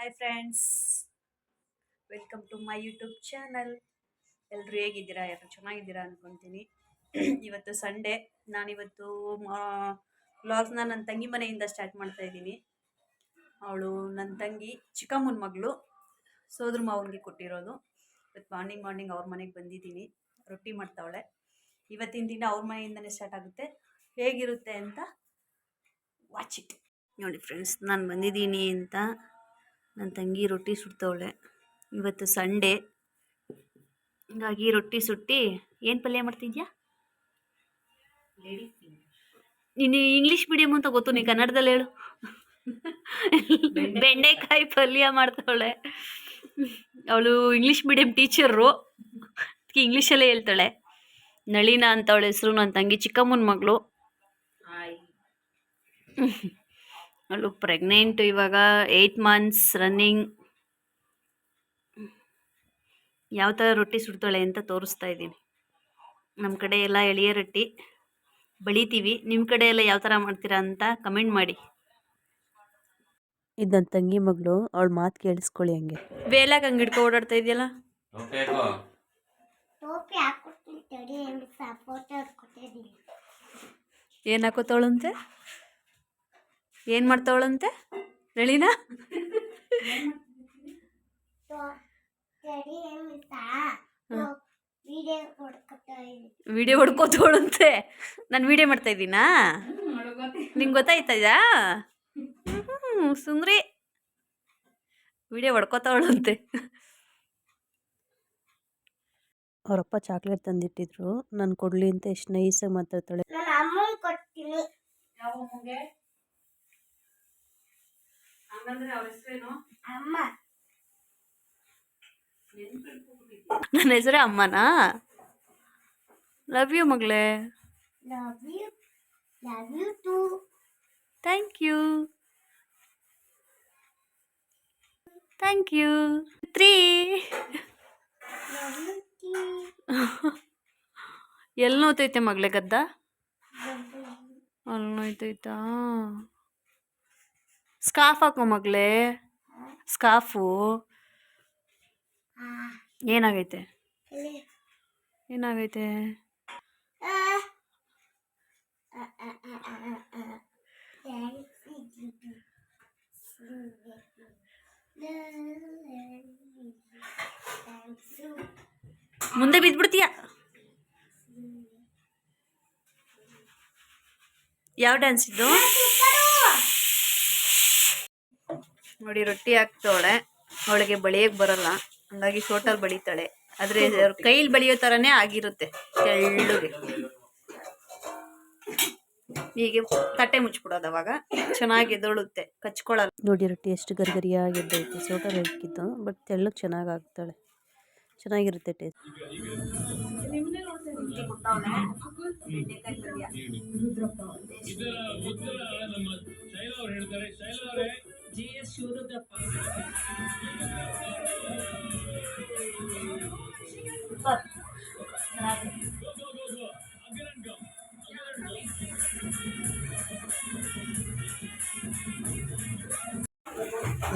Hi friends welcome to my YouTube channel ಎಲ್ಲರೂ ಹೇಗಿದ್ದೀರಾ? ಎಲ್ಲರೂ ಚೆನ್ನಾಗಿದ್ದೀರಾ ಅಂದ್ಕೊತೀನಿ ಇವತ್ತು ಸಂಡೇ ನಾನಿವತ್ತು ವ್ಲಾಗ್ಸ್ನ ನನ್ನ ತಂಗಿ ಮನೆಯಿಂದ ಸ್ಟಾರ್ಟ್ ಮಾಡ್ತಾ ಇದ್ದೀನಿ. ಅವಳು ನನ್ನ ತಂಗಿ ಚಿಕ್ಕಮ್ಮನ ಮಗಳು. ಸೋದ್ರ ಮಾವನಿಗೆ ಕೊಟ್ಟಿರೋದು. ಇವತ್ತು ಮಾರ್ನಿಂಗ್ ಮಾರ್ನಿಂಗ್ ಅವ್ರ ಮನೆಗೆ ಬಂದಿದ್ದೀನಿ. ರೊಟ್ಟಿ ಮಾಡ್ತಾವಳೆ. ಇವತ್ತಿನ ದಿನ ಅವ್ರ ಮನೆಯಿಂದನೇ ಸ್ಟಾರ್ಟ್ ಆಗುತ್ತೆ. ಹೇಗಿರುತ್ತೆ ಅಂತ ವಾಚ್ ನೋಡಿ ಫ್ರೆಂಡ್ಸ್ ನಾನು ಬಂದಿದ್ದೀನಿ ಅಂತ. ನನ್ನ ತಂಗಿ ರೊಟ್ಟಿ ಸುಡ್ತವಳೆ. ಇವತ್ತು ಸಂಡೇ. ಹಿಂಗಾಗಿ ರೊಟ್ಟಿ ಸುಟ್ಟಿ ಏನು ಪಲ್ಯ ಮಾಡ್ತಿದ್ಯಾ? ನೀನು ಇಂಗ್ಲೀಷ್ ಮೀಡಿಯಮ್ ಅಂತ ಗೊತ್ತು ನೀ ಕನ್ನಡದಲ್ಲಿ ಹೇಳು. ಬೆಂಡೆಕಾಯಿ. ಪಲ್ಯ ಮಾಡ್ತಾವಳೆ. ಅವಳು ಇಂಗ್ಲೀಷ್ ಮೀಡಿಯಮ್ ಟೀಚರು ಇಂಗ್ಲೀಷಲ್ಲೇ ಹೇಳ್ತಾಳೆ. ನಳಿನ ಅಂತ ಅವಳ ಹೆಸರು ನನ್ನ ತಂಗಿ ಚಿಕ್ಕಮ್ಮನ ಮಗಳು. ಅವಳು ಪ್ರೆಗ್ನೆಂಟ್ ಇವಾಗ ಏಯ್ಟ್ ಮಂತ್ಸ್ ರನ್ನಿಂಗ್ ಯಾವ ಥರ ರೊಟ್ಟಿ ಸುಡ್ತಾಳೆ ಅಂತ ತೋರಿಸ್ತಾ ಇದ್ದೀನಿ. ನಮ್ಮ ಕಡೆ ಎಲ್ಲ ಎಳೆಯ ರೊಟ್ಟಿ. ಬಳಿತೀವಿ. ನಿಮ್ಮ ಕಡೆ ಎಲ್ಲ ಯಾವ ಥರ ಮಾಡ್ತೀರಾ ಅಂತ ಕಮೆಂಟ್ ಮಾಡಿ. ಇದು ನನ್ನ ತಂಗಿ ಮಗಳು. ಅವಳ ಮಾತು ಕೇಳಿಸ್ಕೊಳ್ಳಿ ಹಂಗೆ. ಬೇಲಾಗ ಹಂಗೆ ಹಿಡ್ಕೊ ಓಡಾಡ್ತಾ ಇದೆಯಲ್ಲ? ಏನು ಹಾಕೋತಾವಳಂತೆ ಏನು ಮಾಡ್ತಾವಳಂತೆ? ಎಂದು ವಿಡಿಯೋ ಹೊಡ್ಕೋತವಳಂತೆ? ನಾನು ವಿಡಿಯೋ ಮಾಡ್ತಾ ಇದ್ದೀನಾ? ನಿಂಗೆ ಗೊತ್ತಾಯ್ತದಾ ಹ್ಞೂ ಸುಂದ್ರಿ. ವಿಡಿಯೋ ಹೊಡ್ಕೋತಾವಳಂತೆ. ಅವರಪ್ಪ ಚಾಕ್ಲೇಟ್ ತಂದಿಟ್ಟಿದ್ರು. ನಾನು ಕೊಡ್ಲಿ ಅಂತ ಎಷ್ಟು ನೈಸಾಗಿ ಮಾತಾಡ್ತಾಳೆ ಅಮ್ಮ. ನನ್ನ ಹೆಸರೇ ಅಮ್ಮನಾ? ಲವ್ ಯು ಮಗಳೇ. Love you love you too thank you thank you three love you T ಎಲ್ಲಿ ನೋತೈತೆ ಮಗಳೇ ಗದ್ದ? ಅಲ್ಲಿ ನೋಯ್ತೈತಾ? ಸ್ಕಾಫ್ ಹಾಕೋ ಮಗಳೇ. ಸ್ಕಾಫು. ಏನಾಗೈತೆ? ಏನಾಗೈತೆ? ಮುಂದೆ ಬಿದ್ದ್ಬಿಡ್ತೀಯ ಯಾವ ಡ್ಯಾನ್ಸ್ ಇದು? ನೋಡಿ ರೊಟ್ಟಿ ಹಾಕ್ತವಳೆ. ಅವಳಿಗೆ ಬಳಿಯಕ್ಕೆ ಬರಲ್ಲ. ಹಂಗಾಗಿ ಶೋಟಲ್ಲಿ ಬಳಿತಾಳೆ. ಆದ್ರೆ ಕೈಲಿ ಬಳಿಯೋ ಥರನೇ ಆಗಿರುತ್ತೆ ತೆಳ್ಳಗೆ. ಹೀಗೆ ತಟ್ಟೆ ಮುಚ್ಬಿಡೋದು ಅವಾಗ. ಚೆನ್ನಾಗಿ ಎದೊಳುತ್ತೆ. ಕಚ್ಕೊಳ್ಳಲ್ಲ. ನೋಡಿ ರೊಟ್ಟಿ ಎಷ್ಟು ಗರಿಗರಿಯಾಗಿದ್ದೈತೆ ಸೋಟರ್ ಹಾಕಿದ್ದು ಬಟ್ ತೆಳ್ಳಗೆ ಚೆನ್ನಾಗಿ ಆಗ್ತಾಳೆ. ಚೆನ್ನಾಗಿರುತ್ತೆ ಟೇಸ್ಟ್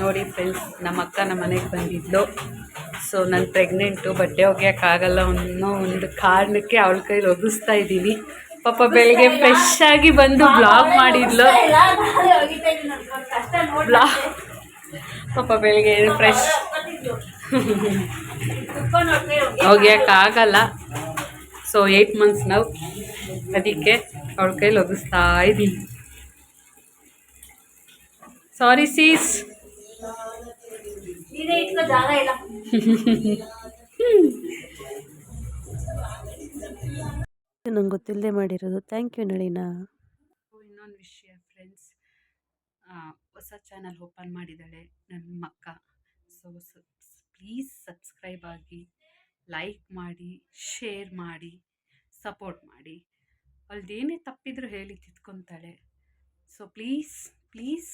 ನೋಡಿ ಫ್ರೆಂಡ್ಸ್ ನಮ್ಮ ಅಕ್ಕ ನಮ್ಮ ಮನೆಗೆ ಬಂದಿದ್ಲು. ಸೊ ನಾನು ಪ್ರೆಗ್ನೆಂಟು ಬಟ್ಟೆ ಒಗೆಯೋಕ್ಕಾಗಲ್ಲ ಅನ್ನೋ ಒಂದು ಕಾರಣಕ್ಕೆ ಅವಳ ಕೈಲಿ ಒಗಿಸ್ತಾ ಇದ್ದೀನಿ. ಪಾಪ ಬೆಳಿಗ್ಗೆ ಫ್ರೆಶ್ ಆಗಿ ಬಂದು ಬ್ಲಾಗ್ ಮಾಡಿದ್ಲು. ಬ್ಲಾಗ್ ಪಾಪ ಬೆಳಿಗ್ಗೆ ಫ್ರೆಶ್ ಆಗಲ್ಲ. ಸೊ ಏಯ್ಟ್ ಮಂತ್ಸ್ ನಾವು ಅದಕ್ಕೆ ಅವಳ ಕೈಲಿ ಒಗಿಸ್ತಾ ಇದ್ದೀನಿ. ಸಾರಿ ಸೀಸ್ ನಂಗೆ ಗೊತ್ತಿಲ್ಲದೆ ಮಾಡಿರೋದು. Thank you Nalina. ಇನ್ನೊಂದು ವಿಷಯ ಫ್ರೆಂಡ್ಸ್. ಹೊಸ ಚಾನಲ್ ಓಪನ್ ಮಾಡಿದ್ದಾಳೆ ನನ್ನ ಮಕ್ಕ. ಸೊ ಪ್ಲೀಸ್ ಸಬ್ಸ್ಕ್ರೈಬ್ ಆಗಿ ಲೈಕ್ ಮಾಡಿ ಶೇರ್ ಮಾಡಿ ಸಪೋರ್ಟ್ ಮಾಡಿ. ಅವಳದೇನೇ ತಪ್ಪಿದ್ರು ಹೇಳಿ ತಿದ್ಕೊತಾಳೆ. ಸೊ ಪ್ಲೀಸ್ ಪ್ಲೀಸ್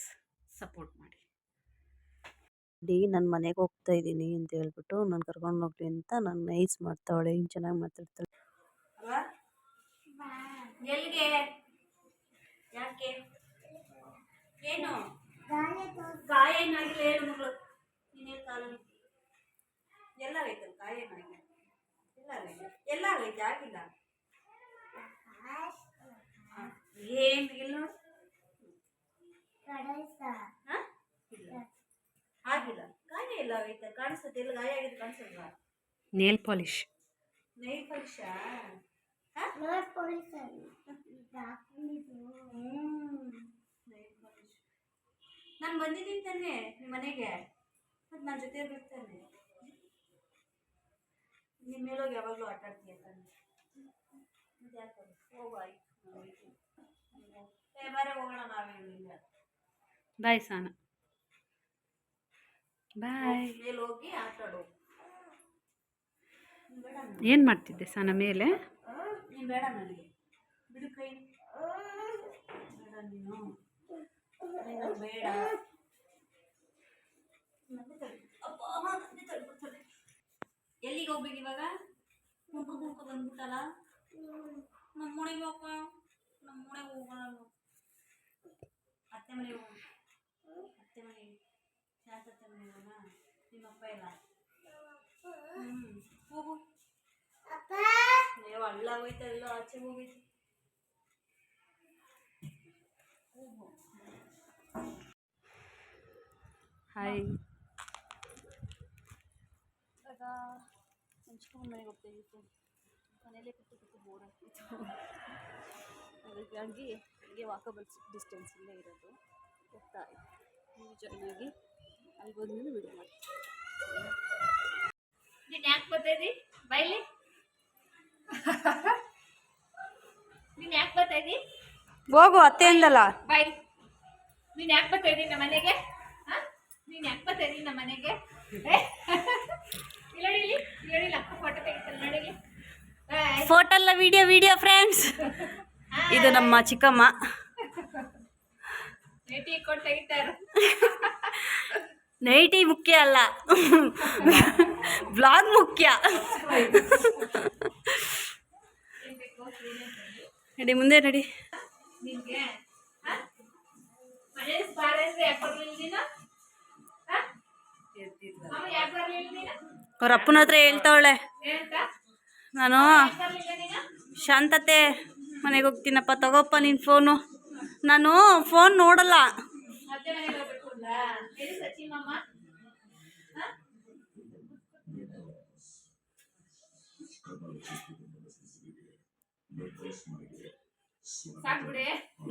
ಸಪೋರ್ಟ್ ಮಾಡಿ. ಡಿ ನನ್ನ ಮನೆಗೆ ಹೋಗ್ತಾ ಇದ್ದೀನಿ ಅಂತ ಹೇಳ್ಬಿಟ್ಟು ನಾನು ಕರ್ಕೊಂಡು ಹೋಗ್ಲಿ ಅಂತ ನಾನು ನೈಸ್ ಮಾಡ್ತಾವಳೆ ಏನು ಚೆನ್ನಾಗಿ ಮಾತಾಡ್ತಾಳೆ. ಎಲ್ಲಿಗೆ ಯಾಕೆ? ಏನು? ಗಾಯ ಏನಾಗಿಲ್ಲ ಹೇಳು ಮಗಳು? ಎಲ್ಲಾಗೈತೆ ಕಾಯಿ ಏನಾಗಿದೆ ಎಲ್ಲಾಗೈತೆ ಎಲ್ಲ ಆಗೈತೆ ಆಗಿಲ್ಲ? ಏನು ಇಲ್ಲ? ಇಲ್ಲ. ಆಗಿಲ್ಲ. ಗಾಯ ಎಲ್ಲ ಆಗೈತೆ ಕಾಣಿಸುತ್ತೆ? ಎಲ್ಲ ಗಾಯ ಆಗಿದೆ ಕಾಣಿಸಲ್ವಾ? ನೇಲ್ ಪಾಲಿಶ್ ನೇಲ್ ಪಾಲಿಶಾ ನೇಲ್ ಪಾಲಿಶ್ ನಾನು ಬಂದಿದ್ದೀನಿ ತಾನೆ ನಿಮ್ಮ ಮನೆಗೆ. ಮತ್ತು ನನ್ನ ಜೊತೆ ಬರ್ತಾನೆ. ನಿಮ್ಮ ಮೇಲೋಗಿ ಯಾವಾಗಲೂ ಆಟ ಆಡ್ತೀಯ ತಾನೆ. ಮತ್ತೆ ಯಾಕೆ ಬಾರೆ ಹೋಗೋಣ ನಾವೇ ಇಲ್ಲ ಬಾಯ್ ಸಾನ ಬಾಯ್ ಮೇಲೆ ಹೋಗಿ ಆಟ ಆಡು. ಏನು ಮಾಡ್ತಿದ್ದೆ ಸಾನ ಮೇಲೆ? ಬೇಡ ನನಗೆ. ಬಿಡು ಕೈ ಬೇಡ ನೀನು ನೀನು ಬೇಡ ಮತ್ತೆ ತಳ್ಳು. ಅಬ್ಬಾ, ಮತ್ತೆ ತಳ್ಬಿಡ್ತಾಳೆ. ಎಲ್ಲಿಗೆ ಹೋಗ್ಬೇಕು ಇವಾಗ ಮುಖ ಮುಖ ಬಂದ್ಬಿಟ್ಟಲ್ಲ ನಮ್ಮ ಮನೆಗೆ ಹೋಗ ನಮ್ಮ ಮನೆಗೆ ಹೋಗೋಣ ನಾವು. ಅತ್ತೆ ಮನೆಗೆ ಹೋಗೋಣ ಅತ್ತೆ ಮನೆಗೆ ಶಾಂತ ಅತ್ತೆ ಮನೆಗೆ ಹೋಗೋಣ ನಿಮ್ಮಪ್ಪ ಇಲ್ಲ ಹ್ಞೂ ಹೋಗು ಅಪ್ಪ ನೀವು ಹಳ್ಳ ಹೋಯ್ತಾ ಎಲ್ಲ ಆಚೆ ಹೋಗೈತಿ ಹಾಯ್ ಇವಾಗ ಹಂಚ್ಕೊಂಡು ಮನೆಗೆ ಹೋಗ್ತಾಯಿತ್ತು ಮನೇಲೆ ಕೂತು ಕೂತು ಬೋರ್ ಆಗ್ತಿತ್ತು ಹಾಗಾಗಿ ಹೀಗೆ ವಾಕಬಲ್ ಡಿಸ್ಟೆನ್ಸಲ್ಲೇ ಇರೋದು ಹೋಗ್ತಾ ಇತ್ತು ನೀವು ಜಾಯ್ನ್ ಆಗಿ ಅಲ್ಲಿ ಬಂದ್ಮೇಲೆ ವಿಡಿಯೋ ಮಾಡ್ತೀನಿ ನೀನು ಯಾಕೆ ಬರ್ತಾಯಿದ್ದಿ ಬೈಲಿ ನೀನು ಯಾಕೆ ಬರ್ತಾಯಿದ್ದಿ ಹೋಗು ಅತ್ತೆ ಅಂದಲ್ಲ. ಬಾಯ್ ನೀನ್ ಯಾಕೆ ಬರ್ತಾ ಇದ್ದೀನಿ ನಮ್ಮ ಮನೆಗೆ? ನೀನ್ ಯಾಕೆ ಬರ್ತಾ ಇದ್ದೀನಿ ನಮ್ಮ ಮನೆಗೆ? ಇಲ್ಲಿ ನೋಡಿ ಇಲ್ಲಿ ಇಲ್ಲಿ ನೋಡಿ ಅಕ್ಕ ಫೋಟೋ ತೆಗಿತಾರೆ ನೋಡಿ ಇಲ್ಲಿ. ಏ, ಫೋಟೋ ಅಲ್ಲ ವಿಡಿಯೋ ವಿಡಿಯೋ ಫ್ರೆಂಡ್ಸ್ ಇದು ನಮ್ಮ ಚಿಕ್ಕಮ್ಮ. ನೈಟಿ ಕೊಟ್ಟು ತೆಗಿತಾರೆ. ನೈಟಿ ಮುಖ್ಯ ಅಲ್ಲ. ಬ್ಲಾಗ್ ಮುಖ್ಯ. ನಡಿ ಮುಂದೆ ನಡಿ. ನಿನ್ಗೆ ಹಾ? ಮನೇಲಿ ಬಾರೆ ಅಂದ್ರೆ ಯಾಕೆ ಬರ್ಲಿಲ್ಲ ನೀನು? ಯಾಕೆ ನೀನು? ಅವ್ರ ಅಪ್ಪನ ಹತ್ರ ಹೇಳ್ತಾವಳೆ. ಏನಂತ ನಾನು ಶಾಂತತೆ ಮನೆಗೆ ಹೋಗ್ತೀನಪ್ಪ ತಗೋಪ್ಪ ನಿನ್ನ ಫೋನು ನಾನು ಫೋನ್ ನೋಡಲ್ಲ.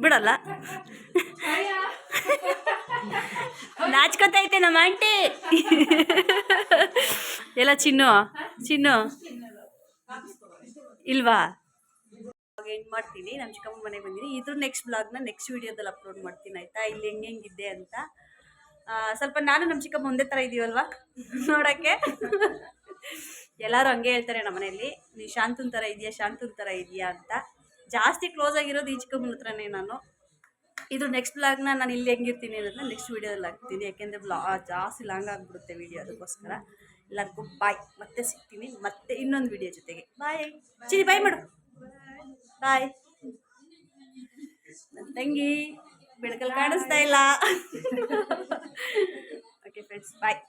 ಬಿಡಲ್ಲ. ನಾಚ್ಕೊತೈತೆ ನಮ್ಮ ಆಂಟಿ. ಎಲ್ಲ ಚಿನ್ನು ಚಿನ್ನು. ಇಲ್ವಾ? ಎಂಡ್ ಮಾಡ್ತೀನಿ. ನಮ್ಮ ಚಿಕ್ಕಮ್ಮ ಮನೆಗೆ ಬಂದಿನಿ. ಇದ್ರ ನೆಕ್ಸ್ಟ್ ಬ್ಲಾಗ್ನ ನೆಕ್ಸ್ಟ್ ವೀಡಿಯೋದಲ್ಲಿ ಅಪ್ಲೋಡ್ ಮಾಡ್ತೀನಿ ಆಯಿತಾ? ಇಲ್ಲಿ ಹೆಂಗೆ ಹೆಂಗಿದ್ದೆ ಅಂತ. ಸ್ವಲ್ಪ ನಾನು ನಮ್ಮ ಚಿಕ್ಕಮ್ಮ ಒಂದೇ ಥರ ಇದೀವಲ್ವಾ? ನೋಡೋಕ್ಕೆ. ಎಲ್ಲರೂ ಹಂಗೆ ಹೇಳ್ತಾರೆ ನಮ್ಮ ಮನೆಯಲ್ಲಿ ನೀ ಶಾಂತನ ಥರ ಇದೆಯಾ ಶಾಂತನ ಥರ ಇದೆಯಾ ಅಂತ. ಜಾಸ್ತಿ ಕ್ಲೋಸ್ ಆಗಿರೋದು ಈ ಚಿಕ್ಕಮ್ಮನ ನಾನು. ಇದು ನೆಕ್ಸ್ಟ್ ಬ್ಲಾಗ್ನ ನಾನು ಇಲ್ಲಿ ಹೆಂಗಿರ್ತೀನಿ ಅನ್ನೋದನ್ನ ನೆಕ್ಸ್ಟ್ ವೀಡಿಯೋದಲ್ಲಿ ಹಾಕ್ತೀನಿ. ಯಾಕೆಂದರೆ ಬ್ಲಾ ಜಾಸ್ತಿ ಲಾಂಗ್ ಆಗಿಬಿಡುತ್ತೆ ವೀಡಿಯೋ ಅದಕ್ಕೋಸ್ಕರ. ಎಲ್ಲರಿಗೂ ಬಾಯ್ ಮತ್ತೆ ಸಿಗ್ತೀನಿ. ಮತ್ತೆ ಇನ್ನೊಂದು ವೀಡಿಯೋ ಜೊತೆಗೆ. ಬಾಯ್ ಚಿರಿ ಬಾಯ್ ಮಾಡು. ಬಾಯ್ ನನ್ನ ತಂಗಿ ಬೆಳಕಲ್ಲಿ ಕಾಣಿಸ್ತಾ ಇಲ್ಲ. Okay friends bye